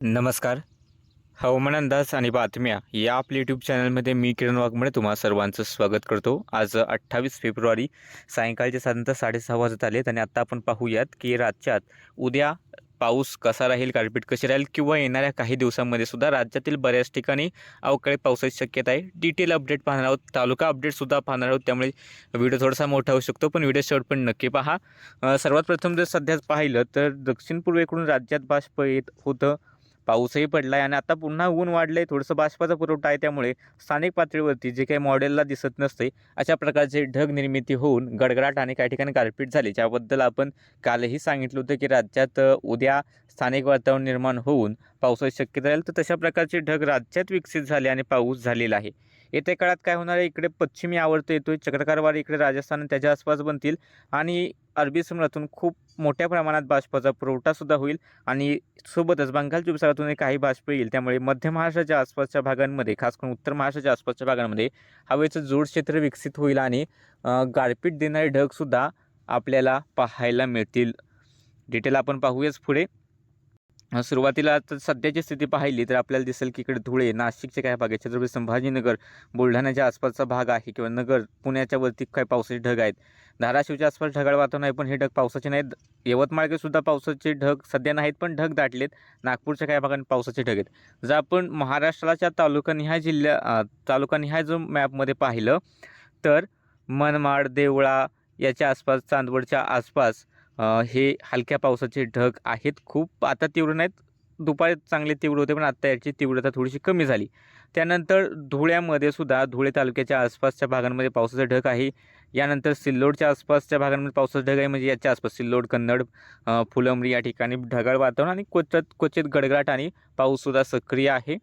नमस्कार. हवामान अंदाज आणि बातम्या या आपल्या यूट्यूब चॅनलमध्ये मी किरण वाघमळे तुम्हा सर्वांचं स्वागत करतो. आज अठ्ठावीस फेब्रुवारी सायंकाळचे साधारणतः साडेसहा वाजत आलेत आणि आत्ता आपण पाहूयात की राज्यात उद्या पाऊस कसा राहील गारपीट कशी राहील किंवा येणाऱ्या काही दिवसांमध्ये सुद्धा राज्यातील बऱ्याच ठिकाणी अवकाळी पावसाची शक्यता आहे. डिटेल अपडेट पाहणार आहोत तालुका अपडेटसुद्धा पाहणार आहोत. त्यामुळे व्हिडिओ थोडासा मोठा होऊ शकतो पण व्हिडिओ शेवट पण नक्की पहा. सर्वात प्रथम जर सध्याच पाहिलं तर दक्षिण पूर्वेकडून राज्यात बाष्प येत होतं. पाऊसही पडला आहे आणि आता पुन्हा ऊन वाढलं आहे थोडंसं बाष्पाचा पुरवठा आहे त्यामुळे स्थानिक पातळीवरती जे काही मॉडेलला दिसत नसते अशा प्रकारचे ढग निर्मिती होऊन गडगडाट आणि काही ठिकाणी गारपीट झाली ज्याबद्दल आपण कालही सांगितलं होतं की राज्यात उद्या स्थानिक वातावरण निर्माण होऊन पावसाची शक्यता राहील तर तशा प्रकारचे ढग राज्यात विकसित झाले आणि पाऊस झालेला आहे. येत्या काळात काय होणार आहे? इकडे पश्चिमी आवर्त येतोय. चक्रकारवार इकडे राजस्थान त्याच्या आसपास बनतील. आणि अरबी समुद्रातून खूप मोठ्या प्रमाणात बाष्पाचा पुरवठासुद्धा होईल. आणि सोबतच बंगालच्या उपसागरातून काही बाष्प येईल. त्यामुळे मध्य महाराष्ट्राच्या आसपासच्या भागांमध्ये खास करून उत्तर महाराष्ट्राच्या आसपासच्या भागांमध्ये हवेचं जोड क्षेत्र विकसित होईल आणि गारपीट देणारे ढगसुद्धा आपल्याला पाहायला मिळतील. डिटेल आपण पाहूयाच पुढे. सुरुवातीला तर सध्याची स्थिती पाहिली तर आपल्याला दिसेल की इकडे धुळे नाशिकच्या काही भाग आहे छत्रपती संभाजीनगर बुलढाण्याच्या आसपासचा भाग आहे किंवा नगर पुण्याच्या वरती काही पावसाचे ढग आहेत. धाराशिवच्या आसपास ढगाळ वातावरण आहे पण हे ढग पावसाचे नाहीत. यवतमाळकडे सुद्धा पावसाचे ढग सध्या नाहीत पण ढग दाटलेत. नागपूरच्या काही भागात पावसाचे ढग आहेत. जर आपण महाराष्ट्राच्या तालुकानिहाय जिल्ह्या तालुकानिहाय जो मॅपमध्ये पाहिलं तर मनमाड देवळा याच्या आसपास चांदवडच्या आसपास हे हलक्या पावसाचे ढग आहेत. खूप आता तीव्र नाहीत. दुपारी चांगले तीव्र होते पण आत्ता याची तीव्रता थोडीशी कमी झाली. त्यानंतर धुळ्यामध्ये सुद्धा धुळे तालुक्याच्या आसपासच्या भागांमध्ये पावसाचं ढग आहे. यानंतर सिल्लोडच्या आसपासच्या भागांमध्ये पावसाचं ढग आहे म्हणजे याच्या आसपास सिल्लोड कन्नड फुलंबरी या ठिकाणी ढगाळ वातावरण आणि क्वचित क्वचित गडगडाट आणि पाऊससुद्धा सक्रिय आहे.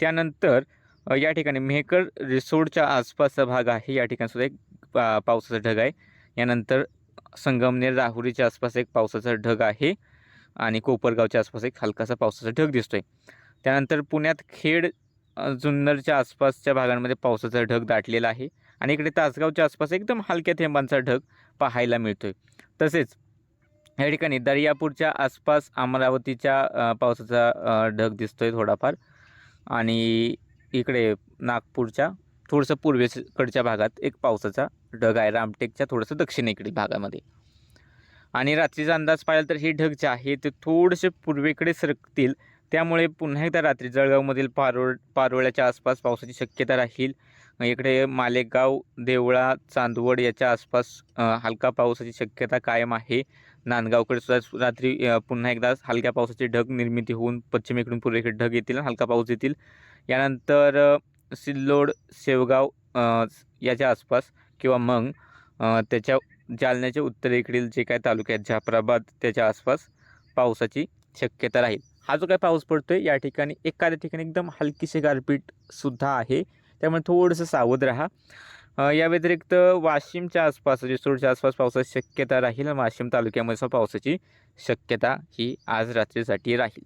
त्यानंतर या ठिकाणी मेहकर रिसोडच्या आसपासचा भाग आहे. या ठिकाणीसुद्धा एक पा पावसाचा ढग आहे. यानंतर संगमनेर राहुरीच्या आसपास एक पावसाचा ढग आहे आणि कोपरगावच्या आसपास एक हलकासा पावसाचा ढग दिसतोय. त्यानंतर पुण्यात खेड जुन्नरच्या आसपासच्या भागांमध्ये पावसाचा ढग दाटलेला आहे आणि इकडे तासगावच्या आसपास एकदम हलक्या थेंबांचा ढग पाहायला मिळतोय. तसेच या ठिकाणी दर्यापूरच्या आसपास अमरावतीच्या पावसाचा ढग दिसतोय थोडाफार आणि इकडे नागपूरच्या थोडंसं पूर्वेकडच्या भागात एक पावसाचा ढग आहे रामटेकच्या थोडंसं दक्षिणेकडील भागामध्ये. आणि रात्रीचा अंदाज पाहिला तर हे ढग जे आहे ते थोडेसे पूर्वेकडे सरकतील. त्यामुळे पुन्हा एकदा रात्री जळगावमधील पारोळ पारोळ्याच्या आसपास पावसाची शक्यता राहील. इकडे मालेगाव देवळा चांदवड याच्या आसपास हलका पावसाची शक्यता कायम आहे. नांदगावकडे सुद्धा रात्री पुन्हा एकदा हलक्या पावसाची ढग निर्मिती होऊन पश्चिमेकडून पूर्वेकडे ढग येतील हलका पाऊस येतील. यानंतर सिल्लोड शेवगाव याच्या आसपास किंवा मग त्याच्या जालन्याच्या उत्तरेकडील जे काय तालुके आहेत जाफराबाद त्याच्या आसपास पावसाची शक्यता राहील. हा जो काय पाऊस पडतो आहे या ठिकाणी एखाद्या ठिकाणी एकदम हलकीशी गारपीटसुद्धा आहे. त्यामुळे थोडंसं सावध राहा. या व्यतिरिक्त वाशिमच्या आसपास रिसोडच्या आसपास पावसाची शक्यता राहील वाशिम तालुक्यामध्ये पावसाची शक्यता ही आज रात्रीसाठी राहील.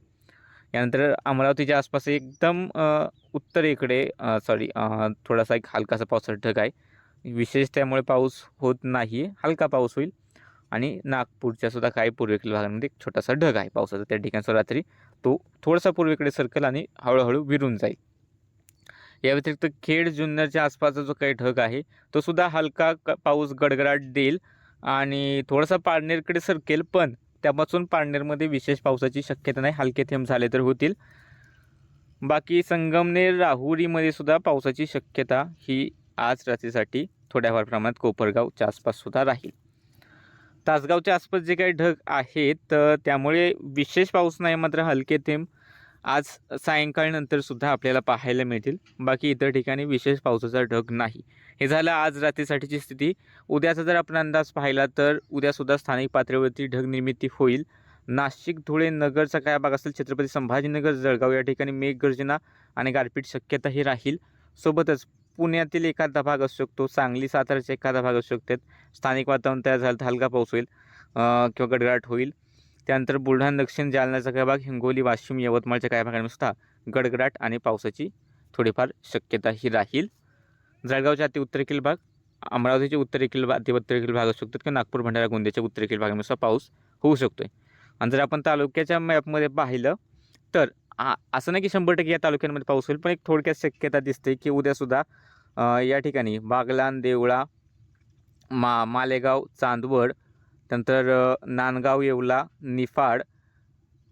यानंतर अमरावतीच्या आसपास एकदम उत्तरेकडे सॉरी थोडासा एक हलकासा पावसाचा ढग आहे. विशेष त्यामुळे पाऊस होत नाही आहे. हलका पाऊस होईल. आणि नागपूरच्या सुद्धा काही पूर्वेकडील भागांमध्ये एक छोटासा ढग आहे पावसाचा. त्या ठिकाणचा रात्री तो थोडासा पूर्वेकडे सरकल आणि हळूहळू विरून जाईल. या व्यतिरिक्त खेड जुन्नरच्या आसपासचा जो काही ढग आहे तो सुद्धा हलका क- पाऊस गडगडाट देईल. आणि थोडासा पारनेरकडे सरकेल पण त्यापासून पारनेरमध्ये विशेष पावसाची शक्यता नाही हलके थेंब झाले तर होतील. बाकी संगमनेर राहुरीमध्ये सुद्धा पावसाची शक्यता ही आज रात्रीसाठी थोड्याफार प्रमाणात कोपरगावच्या आसपाससुद्धा राहील. तासगावच्या आसपास जे काही ढग आहेत तर त्यामुळे विशेष पाऊस नाही मात्र हलके थेंब आज सायंकाळनंतर सुद्धा आपल्याला पाहायला मिळतील. बाकी इतर ठिकाणी विशेष पावसाचा ढग नाही. हे झालं आज रात्रीसाठीची स्थिती. उद्याचा जर आपण अंदाज पाहिला तर उद्यासुद्धा स्थानिक पातळीवरती ढग निर्मिती होईल. नाशिक धुळे नगरचा काय भाग असेल छत्रपती संभाजीनगर जळगाव या ठिकाणी मेघगर्जना आणि गारपीट शक्यताही राहील. सोबतच पुण्यातील एखादा भाग असू शकतो सांगली साताराचा एखादा भाग असू शकतात. स्थानिक वातावरण तयार झालं तर हलका पाऊस होईल किंवा गडगडाट होईल. त्यानंतर बुलढाणा दक्षिण जालन्याचा काही भाग हिंगोली वाशिम यवतमाळच्या काही भागांमध्ये सुद्धा गडगडाट आणि पावसाची थोडीफार शक्यता ही राहील. जळगावच्या अति उत्तरेकील भाग अमरावतीचे उत्तरेकील भा- अतिउत्तरेकील भाग असू शकतात किंवा नागपूर भंडारा गोंदियाच्या उत्तरेकील भागामध्ये सुद्धा पाऊस होऊ शकतोय. आणि जर आपण तालुक्याच्या मॅपमध्ये पाहिलं तर आ असं नाही की शंभर टक्के या तालुक्यांमध्ये पाऊस होईल पण एक थोडक्यात शक्यता दिसते की उद्यासुद्धा या ठिकाणी बागलान देवळा मा मालेगाव चांदवड त्यानंतर नांदगाव येवला निफाड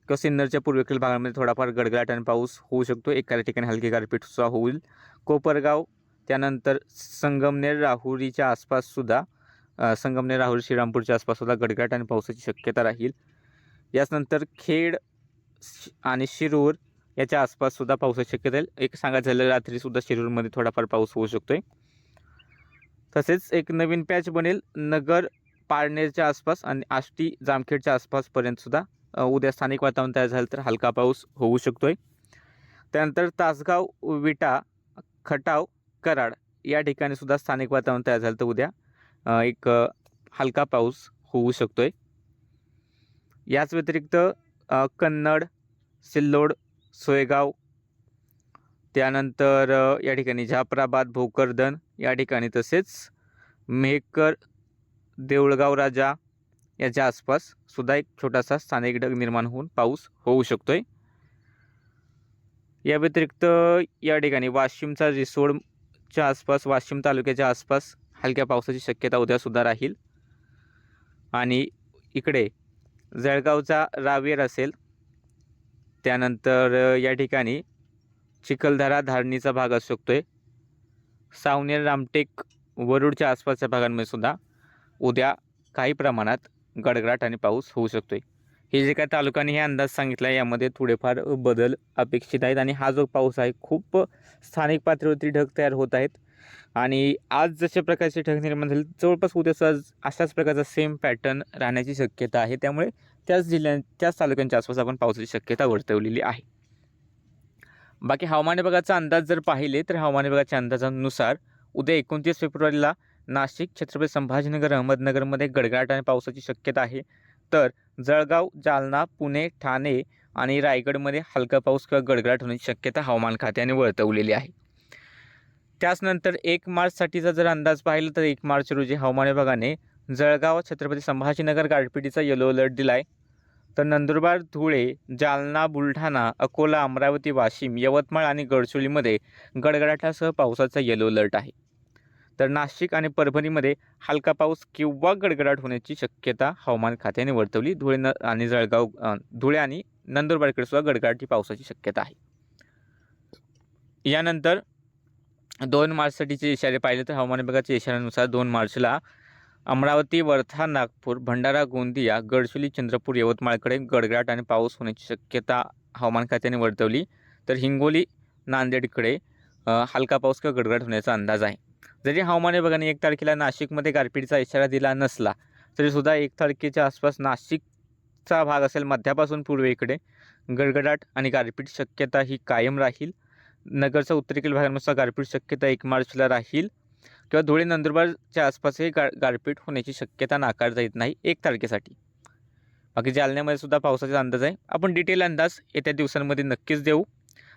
किंवा सिन्नरच्या पूर्वेकडील भागामध्ये थोडाफार गडगडाट आणि पाऊस होऊ शकतो. एखाद्या ठिकाणी हलकी गारपीटसुद्धा होईल. कोपरगाव त्यानंतर संगमनेर राहुरीच्या आसपाससुद्धा संगमनेर राहुरी श्रीरामपूरच्या आसपाससुद्धा गडगडाट आणि पावसाची शक्यता राहील. याचनंतर खेड शि- आणि शिरूर याच्या आसपाससुद्धा पावसाची शक्यता राहील. एक सांगायचं झालं रात्रीसुद्धा शिरूरमध्ये थोडाफार पाऊस होऊ शकतो आहे तसेच एक नवीन पॅच बनेल नगर पारनेरच्या आसपास आणि आष्टी जामखेडच्या आसपासपर्यंतसुद्धा उद्या स्थानिक वातावरण तयार झालं तर हलका पाऊस होऊ शकतो आहे त्यानंतर तासगाव विटा खटाव कराड या ठिकाणी सुद्धा स्थानिक वातावरण तयार झालं तर उद्या एक हलका पाऊस होऊ शकतो आहे याच व्यतिरिक्त कन्नड सिल्लोड सोयगाव त्यानंतर या ठिकाणी जाफराबाद भोकरदन या ठिकाणी तसेच मेहकर देऊळगाव राजा याच्या आसपास सुद्धा एक छोटासा स्थानिक ढग निर्माण होऊन पाऊस होऊ शकतो आहे या व्यतिरिक्त या ठिकाणी वाशिमचा रिसोडच्या आसपास वाशिम तालुक्याच्या आसपास हलक्या पावसाची शक्यता उद्यासुद्धा राहील. आणि इकडे जळगावचा रावेर असेल त्यानंतर या ठिकाणी चिखलदरा धारणीचा भाग असू शकतो आहे सावनेर रामटेक वरुडच्या आसपासच्या भागांमध्ये सुद्धा उद्या काही प्रमाणात गडगडाट आणि पाऊस होऊ शकतोय. हे जे काय तालुक्याने हे अंदाज सांगितला आहे यामध्ये थोडेफार बदल अपेक्षित आहेत आणि हा जो पाऊस आहे खूप स्थानिक पातळीवरती ढग तयार होत आहेत. आणि आज जशा प्रकारचे ढग निर्माण झाले जवळपास उद्या अशाच प्रकारचा सेम पॅटर्न राहण्याची शक्यता आहे. त्यामुळे त्याच जिल्ह्या त्याच तालुक्यांच्या आसपास आपण पावसाची शक्यता वर्तवलेली आहे. बाकी हवामान विभागाचा अंदाज जर पाहिले तर हवामान विभागाच्या अंदाजानुसार उद्या एकोणतीस फेब्रुवारीला नाशिक छत्रपती संभाजीनगर अहमदनगरमध्ये गडगडाट आणि पावसाची शक्यता आहे. तर जळगाव जालना पुणे ठाणे आणि रायगडमध्ये हलका पाऊस किंवा गडगडाट होण्याची शक्यता हवामान खात्याने वर्तवलेली आहे. त्याचनंतर एक मार्चसाठीचा जर अंदाज पाहिला तर एक मार्च रोजी हवामान विभागाने जळगाव छत्रपती संभाजीनगर गारपिटीचा येलो अलर्ट दिला आहे तर नंदुरबार धुळे जालना बुलढाणा अकोला अमरावती वाशिम यवतमाळ आणि गडचिरोलीमध्ये गडगडाटासह पावसाचा येलो अलर्ट आहे. तर नाशिक आणि परभणीमध्ये हलका पाऊस किंवा गडगडाट होण्याची शक्यता हवामान खात्याने वर्तवली. धुळे न आणि जळगाव धुळे आणि नंदुरबारकडे सुद्धा गडगडाटी पावसाची शक्यता आहे. यानंतर दोन मार्चसाठीचे इशारे पाहिले तर हवामान विभागाच्या इशाऱ्यानुसार दोन मार्चला अमरावती वर्धा नागपूर भंडारा गोंदिया गडचिरोली चंद्रपूर यवतमाळकडे गडगडाट आणि पाऊस होण्याची शक्यता हवामान खात्याने वर्तवली. तर हिंगोली नांदेडकडे हलका पाऊस किंवा गडगडाट होण्याचा अंदाज आहे. जरी हवामान विभागाने एक तारखेला नाशिकमध्ये गारपीटचा इशारा दिला नसला तरीसुद्धा एक तारखेच्या आसपास नाशिकचा भाग असेल मध्यापासून पूर्वेकडे गडगडाट आणि गारपीट शक्यता ही कायम राहील. नगरच्या उत्तरेकडील भागांनुसार गारपीट शक्यता एक मार्चला राहील किंवा धुळे नंदुरबारच्या आसपासही गा गारपीट होण्याची शक्यता नाकारता येत नाही एक तारखेसाठी. बाकी जालन्यामध्ये सुद्धा पावसाचा अंदाज आहे. आपण डिटेल अंदाज येत्या दिवसांमध्ये नक्कीच देऊ.